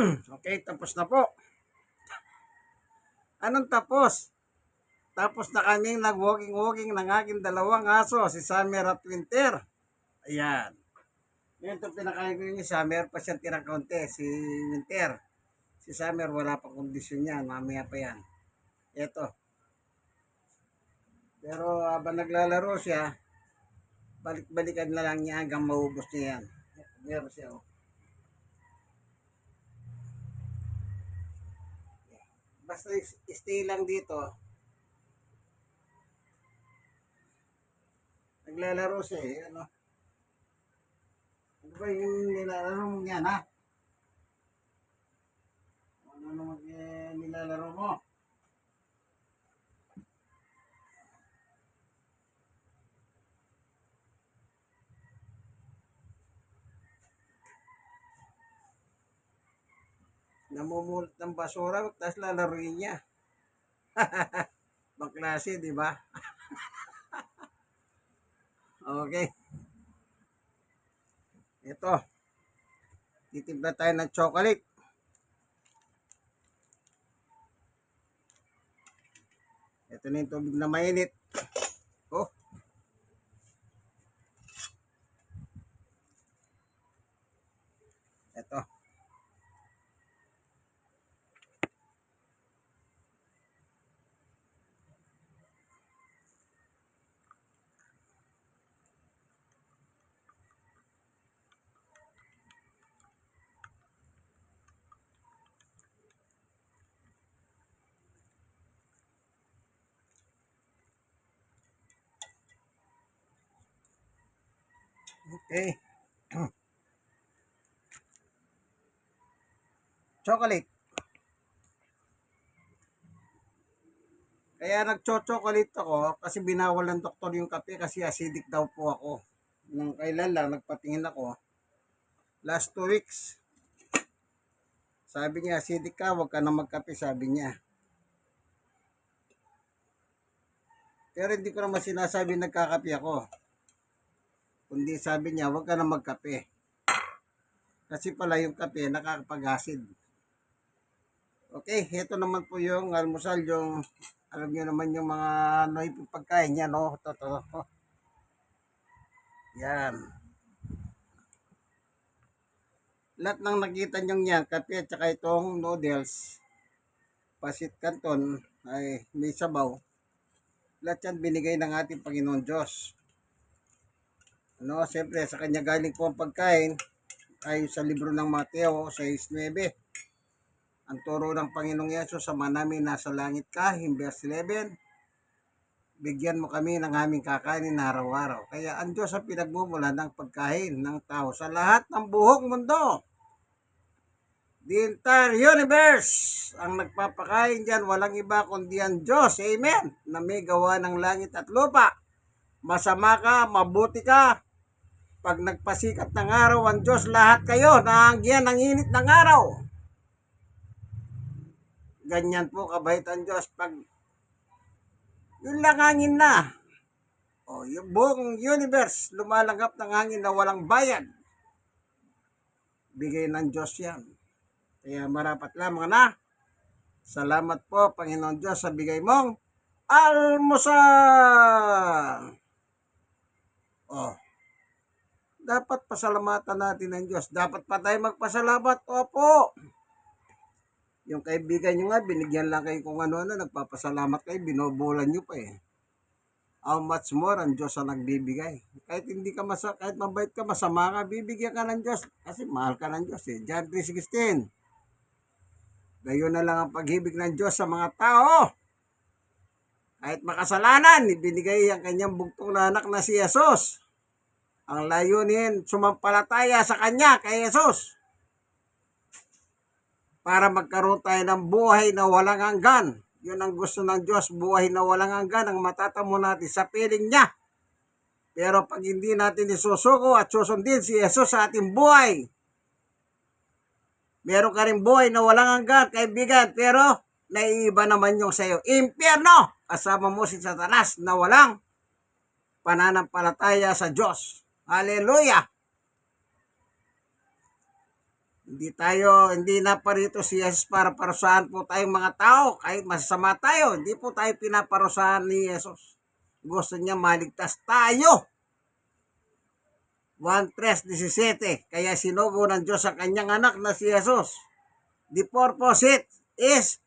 okay, tapos na po. Anong tapos? Tapos na kaming nag-walking-walking ng aking dalawang aso, si Summer at Winter. Ayan. Ngayon ito pinakain ko yung Summer, pa siya tirang kaunti, si Winter. Si Summer, wala pa kondisyon yan, mamaya pa yan. Ito. Pero habang naglalaro siya, balik-balikan na lang niya hanggang maubos niya yan. Meron siya, oh. Basta stay lang dito. Naglalaro siya eh, ano. Ano ba yung nilalaro mo yan, ha? Ano naman eh, nilalaro mo? Namumulot ng basura tapos lalaruin niya. Baklase, di ba? okay. Ito. Titimpla tayo ng chocolate. Ito na yung tubig na mainit. Oh. Ito. Okay. Chocolate. Kaya nagcho-chocolate ako kasi binawal ng doktor yung kape kasi acidic daw po ako. Nung kailan lang nagpatingin ako. Last two weeks. Sabi niya acidic ka, huwag ka na magkape sabi niya. Pero hindi ko naman sinasabi nagkakape ako. Kundi sabi niya, huwag ka na magkape. Kasi pala yung kape nakakapag-acid. Okay, ito naman po yung almusal, yung alam niyo naman yung mga ano yung pagkain niya, no? Ito. Yan. Lahat ng nakita niyo niyan, kape at saka itong noodles, pasit canton, ay may sabaw. Lahat yan binigay ng ating Panginoon Diyos. Ano, siyempre sa kanya galing po ang pagkain ay sa libro ng Mateo 6.9. Ang turo ng Panginoong Yesus sa manami nasa langit ka, verse 11, bigyan mo kami ng aming kakainin na araw-araw. Kaya ang Diyos ang pinagmumula ng pagkain ng tao sa lahat ng buhok mundo. The entire universe ang nagpapakain dyan, walang iba kundi ang Diyos. Amen. Na may gawa ng langit at lupa. Masama ka, mabuti ka, pag nagpasikat ng araw ang Diyos, lahat kayo naanggihan ng init ng araw. Ganyan po kabait ang Diyos pag yun lang hangin na. O, yung buong universe lumalanggap ng hangin na walang bayad. Bigay ng Diyos yan. Kaya marapat lamang na. Salamat po, Panginoon Diyos, sa bigay mong almusal. Oh dapat pasalamatan natin ng Diyos. Dapat pa tayo magpasalamat. Opo. Yung kaibigan nyo nga, binigyan lang kayo kung ano-ano, nagpapasalamat kayo, binobolan nyo pa eh. How much more ang Diyos ang nagbibigay. Kahit hindi ka masa, kahit mabait ka, masama ka, bibigyan ka ng Diyos. Kasi mahal ka ng Diyos eh. John 3.16 Gayon na lang ang pag-ibig ng Diyos sa mga tao. Kahit makasalanan, ibinigay ang kanyang bugtong na anak na si Jesus. Ang layunin, sumampalataya sa Kanya, kay Jesus. Para magkaroon tayo ng buhay na walang hanggan. Yun ang gusto ng Diyos, buhay na walang hanggan ang matatamo natin sa piling niya. Pero pag hindi natin isusuko at susundin si Jesus sa ating buhay, meron ka rin buhay na walang hanggan, kaibigan, pero naiiba naman yung sa'yo. Impyerno! Kasama mo si Satanas na walang pananampalataya sa Diyos. Hallelujah! Hindi tayo, hindi na parito si Jesus para parusahan po tayong mga tao. Kahit masasama tayo, hindi po tayo pinaparusahan ni Jesus. Gusto niya maligtas tayo. 1.3.17 Kaya sinugo ng Diyos ang kanyang anak na si Jesus. The purpose it is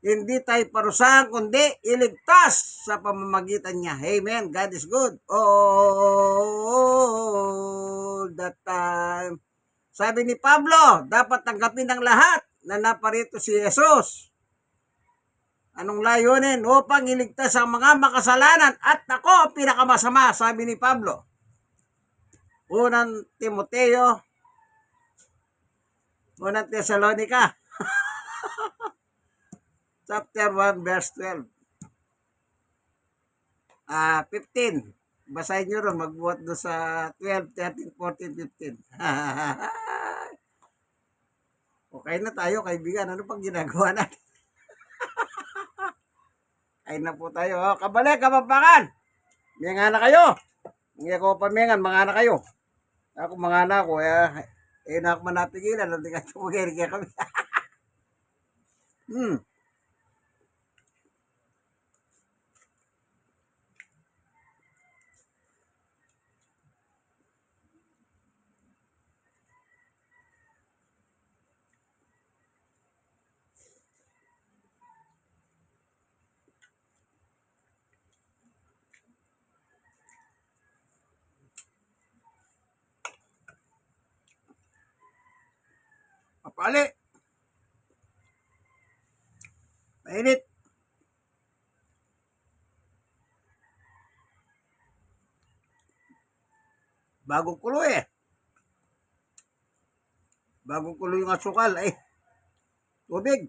hindi tayo parusahan kundi iligtas sa pamamagitan niya. Amen. God is good. All the time. Sabi ni Pablo, dapat tanggapin ng lahat na naparito si Jesus. Anong layunin? Upang iligtas ang mga makasalanan at ako ang pinakamasama, sabi ni Pablo. Unang Timoteo, Unang Thessalonica, chapter 1, verse 12. Ah, 15. Basahin nyo ron, magbuhat doon sa 12, 13, 14, 15. okay na tayo, kaibigan. Ano pang ginagawa natin? Kain na po tayo. Oh, kabalik, kapampakan! Mga na kayo. Hindi ako pamingan, mga na kayo. Ako mga na ako, eh, eh na ako manapigilan, hindi ka tumagir kami. hmm. Papali. Mainit. Bagong kulo eh. Bagong kulo yung asukal eh. Tubig.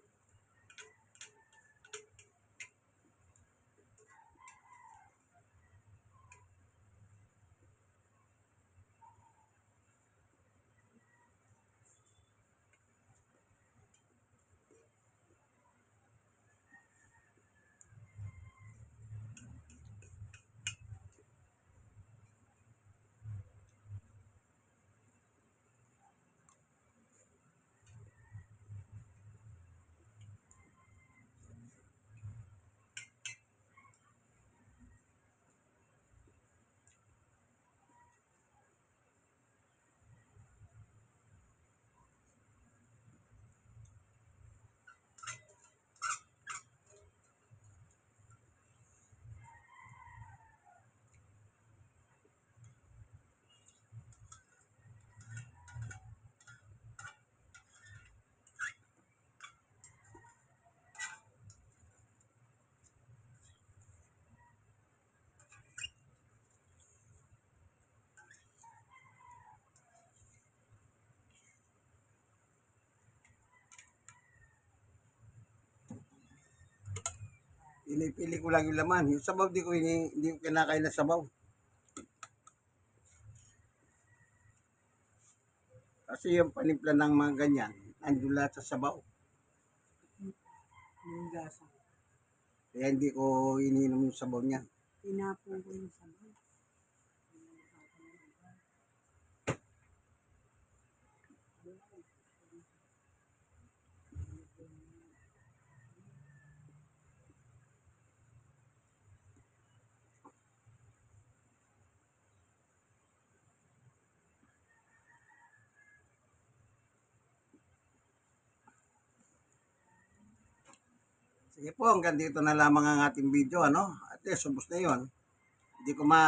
Pinipili ko lang yung laman. Yung sabaw, di ko, ini, hindi ko kinakain na sabaw. Kasi yung panimpla ng mga ganyan, Nandun lahat sa sabaw. Yung gasa. Kaya hindi ko ininom yung sabaw niya. Tinapon ko yung sabaw. Sige po, hanggang dito na lamang ang ating video, ano? At least, subos na yun. Hindi ko ma...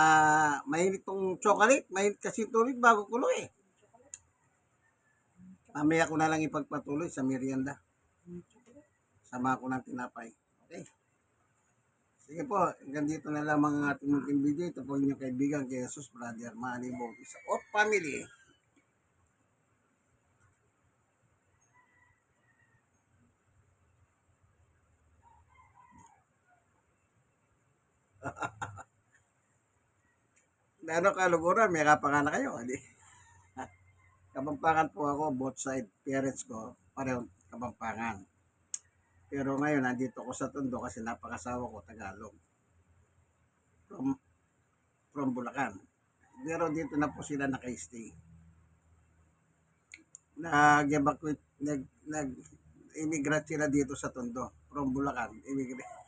Mainit tong chocolate. Mainit kasi tubig bago kulo eh. Mamaya ko na lang ipagpatuloy sa merienda. Sama ko ng tinapay. Okay? Sige po, hanggang dito na lamang ang ating munting video. Ito po inyong kaibigan kay Jesus Brother Manny Bautista of Family. Ano kaluguran, may kapangan kayo. Hindi. Kabampangan po ako, both side parents ko, parehong kabampangan. Pero ngayon, nandito ko sa Tondo kasi napakasawa ko, Tagalog. From, from Bulacan. Pero dito na po sila naka-stay. Nag-evacuate, nag, nag, sila dito sa Tondo. From Bulacan, immigrant.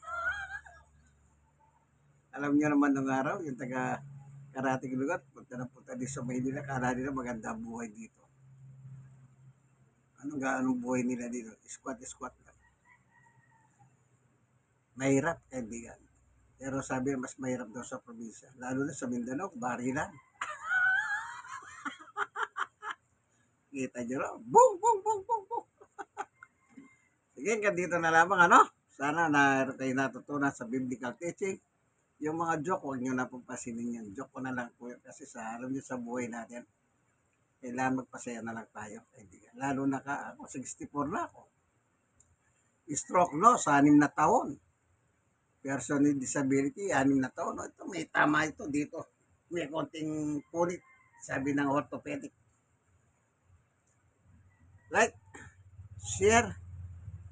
Alam niyo naman nung araw, yung taga karating lugar, punta na punta din sa Maynila, kala nila maganda buhay dito. Anong gaanong buhay nila dito? Squat, squat lang. Mahirap, kaibigan. Pero sabi mas mahirap daw sa probinsya. Lalo na sa Mindanao, barilan. Kita nyo raw. Boom, boom, boom, boom, boom. Sige, hanggang dito na lamang, ano? Sana na kayo natutunan sa biblical teaching yung mga joke, huwag nyo na pong pasinin yan. Joke ko na lang po yun. Kasi sa alam nyo sa buhay natin, kailangan magpasaya na lang tayo. Kaibigan. Lalo na ka, ako, 64 na ako. Stroke no, sa anim na taon. Person with disability, anim na taon. No, ito, may tama ito dito. May konting punit, sabi ng orthopedic. Like, share.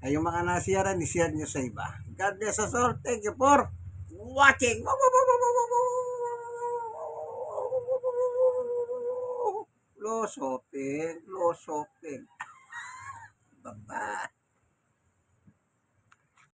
Ay, yung mga nasiyaran, i-share nyo sa iba. God bless us all. Thank you for watching. Close open, close open. Bye-bye.